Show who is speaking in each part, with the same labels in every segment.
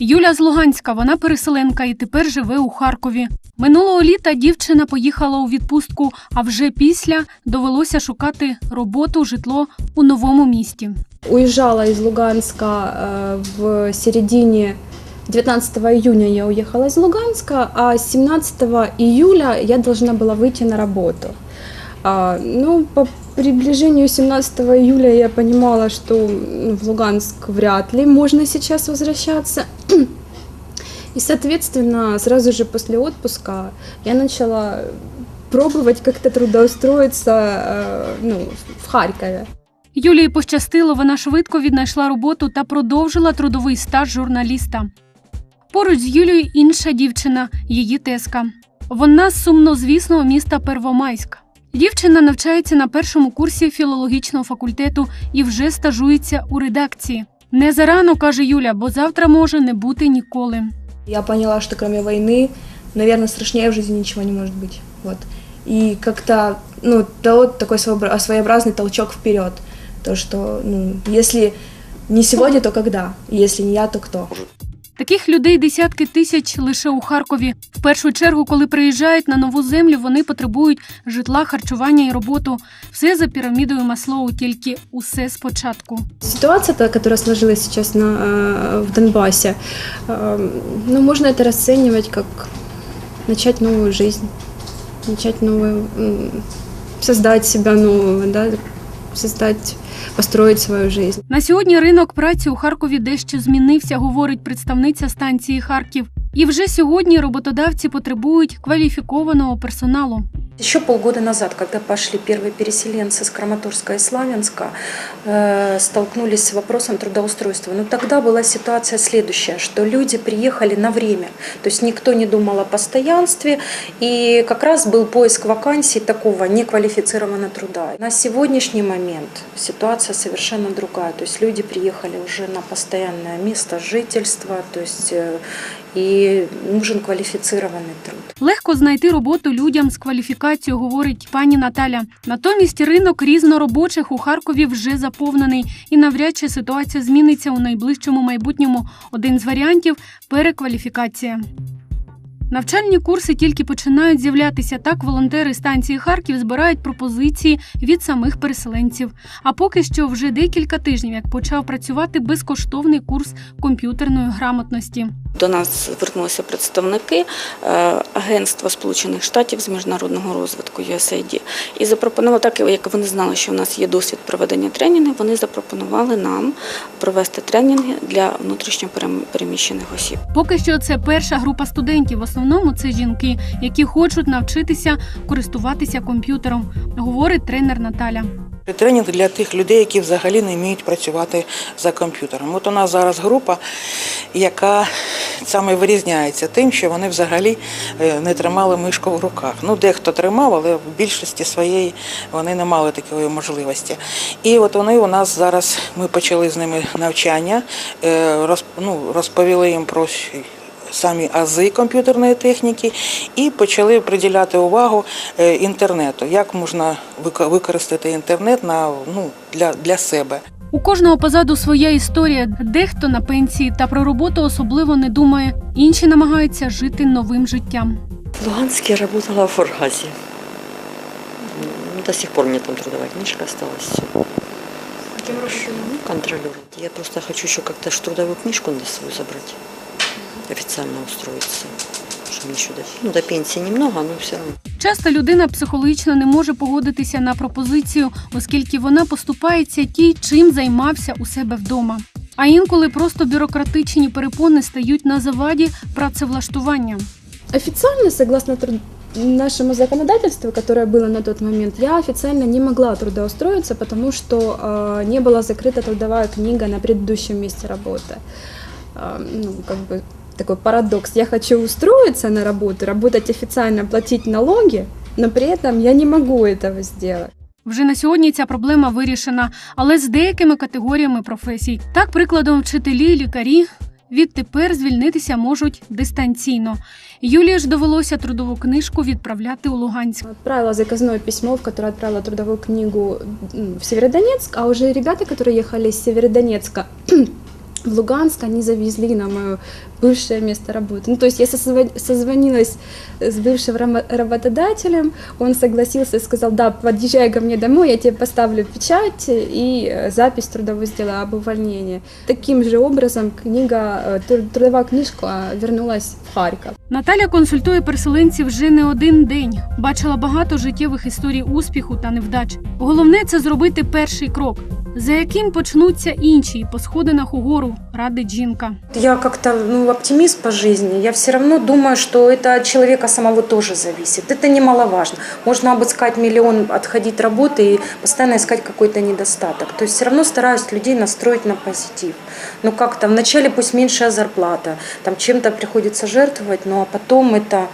Speaker 1: Юля з Луганська, вона переселенка і тепер живе у Харкові. Минулого літа дівчина поїхала у відпустку, а вже після довелося шукати роботу, житло у новому місті.
Speaker 2: Уезжала из Луганска э, в середине 19 июня я уехала из Луганска, а 17 июля я должна была выйти на работу. А, ну, по приближению 17 июля я понимала, что ну, в Луганск вряд ли можно сейчас возвращаться. И, соответственно, сразу же после отпуска я начала пробовать как-то трудоустроиться э, ну, в Харькове.
Speaker 1: Юлії пощастило, вона швидко віднайшла роботу та продовжила трудовий стаж журналіста. Поруч з Юлією інша дівчина, її теска. Вона з сумнозвісного міста Первомайськ. Дівчина навчається на першому курсі філологічного факультету і вже стажується у редакції. Не зарано, каже Юля, бо завтра може не бути ніколи.
Speaker 2: Я поняла, что кроме войны, наверное, страшнее в жизни ничего не может быть. Вот. И как-то, ну, дало такой своеобра- своеобразный толчок вперед. То, что, ну, если не сегодня, то когда? И если не я, то кто?
Speaker 1: Таких людей десятки тисяч лише у Харкові. В першу чергу, коли приїжджають на нову землю, вони потребують житла, харчування і роботу. Все за пірамідою Маслоу, тільки усе спочатку.
Speaker 2: Ситуация, та, которая сложилась сейчас на, э, в Донбассе, э, ну, можно это расценивать как начать новую жизнь, начать новую, м, создать себя нового, да, создать, построить свою жизнь.
Speaker 1: На сьогодні ринок праці у Харкові дещо змінився, говорить представниця станції Харків. І вже сьогодні роботодавці потребують кваліфікованого персоналу.
Speaker 3: Еще полгода назад, когда пошли первые переселенцы с Краматорска и Славянска, э, столкнулись с вопросом трудоустройства. Но тогда была ситуация следующая, что люди приехали на время, то есть никто не думал о постоянстве, и как раз был поиск вакансий такого неквалифицированного труда. На сегодняшний момент ситуация совершенно другая, то есть люди приехали уже на постоянное место жительства, то есть э, и нужен квалифицированный труд.
Speaker 1: Легко знайти роботу людям з кваліфікацією, говорить пані Наталя. Натомість ринок різноробочих у Харкові вже заповнений, і навряд чи ситуація зміниться у найближчому майбутньому. Один з варіантів перекваліфікація. Навчальні курси тільки починають з'являтися. Так волонтери станції Харків збирають пропозиції від самих переселенців. А поки що вже декілька тижнів, як почав працювати безкоштовний курс комп'ютерної грамотності.
Speaker 4: До нас звернулися представники е, Агентства Сполучених Штатів з міжнародного розвитку USAID і запропонували, так як вони знали, що у нас є досвід проведення тренінгів, вони запропонували нам провести тренінги для внутрішньо переміщених осіб.
Speaker 1: Поки що це перша група студентів. В основному це жінки, які хочуть навчитися користуватися комп'ютером, говорить тренер Наталя.
Speaker 5: Тренінг для тих людей, які взагалі не вміють працювати за комп'ютером. От у нас зараз група, яка саме вирізняється тим, що вони взагалі е, не тримали мишку в руках. Ну, дехто тримав, але в більшості своєї вони не мали такої можливості. І от вони у нас зараз, ми почали з ними навчання, е, ну, розповіли їм про самі ази комп'ютерної техніки і почали приділяти увагу е, інтернету, як можна використати інтернет на, ну, для, для себе.
Speaker 1: У кожного позаду своя історія. Дехто на пенсії та про роботу особливо не думає. Інші намагаються жити новим життям.
Speaker 6: В Луганске я работала в Форгазе. До сих пор мне там трудовая книжка осталась. Ну, контролер. Я просто хочу еще как-то трудовую книжку на свою забрать. Официально устроиться. Что мне еще до, ну, до пенсии немного, но все равно.
Speaker 1: Часто людина психологічно не може погодитися на пропозицію, оскільки вона поступається тій, чим займався у себе вдома. А інколи просто бюрократичні перепони стають на заваді працевлаштування.
Speaker 2: Официально, согласно труд- нашему законодательству, которое было на тот момент, я официально не могла трудоустроиться, потому что э, не была закрыта трудовая книга на предыдущем месте работы. Э, ну, как бы такой парадокс. Я хочу устроиться на работу, работать официально, платить налоги, но при этом я не могу этого сделать.
Speaker 1: Вже на сьогодні ця проблема вирішена, але з деякими категоріями професій. Так, прикладом, вчителі, лікарі відтепер звільнитися можуть дистанційно. Юлії ж довелося трудову книжку відправляти у Луганськ.
Speaker 2: Отправила заказное письмо, в которое отправила трудовую книгу м, в Северодонецк, а уже ребята, которые ехали из Северодонецка, в Луганск они завезли на мое бывшее место работы. Ну, то есть я созва- созвонилась с бывшим рама- работодателем, он согласился и сказал, да, подъезжай ко мне домой, я тебе поставлю печать и э, запись трудовой сделаю об увольнении. Таким же образом книга, э, труд- трудовая книжка вернулась в Харьков.
Speaker 1: Наталя консультує переселенців вже не один день. Бачила багато життєвих історій успіху та невдач. Головне це зробити перший крок, за яким почнуться інші по сходинах угору, радить жінка.
Speaker 3: Я как-то ну, оптимист по жизни. Я все равно думаю, что это от человека самого тоже зависит. Это немаловажно. Можно обыскать миллион, отходить от работы и постоянно искать какой-то недостаток. То есть все равно стараюсь людей настроить на позитив. Ну как-то вначале пусть меньшая зарплата, там чем-то приходится жертвовать, ну а потом это...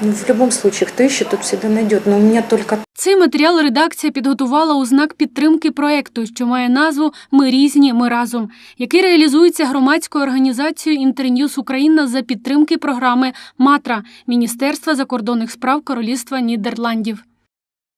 Speaker 3: Ну, в любом случае, кто ищет, тот всегда найдет. Но у меня только
Speaker 1: Цей матеріал редакція підготувала у знак підтримки проекту, що має назву Ми різні, ми разом, який реалізується громадською організацією Інтерньюз Україна за підтримки програми Матра Міністерства закордонних справ Королівства Нідерландів.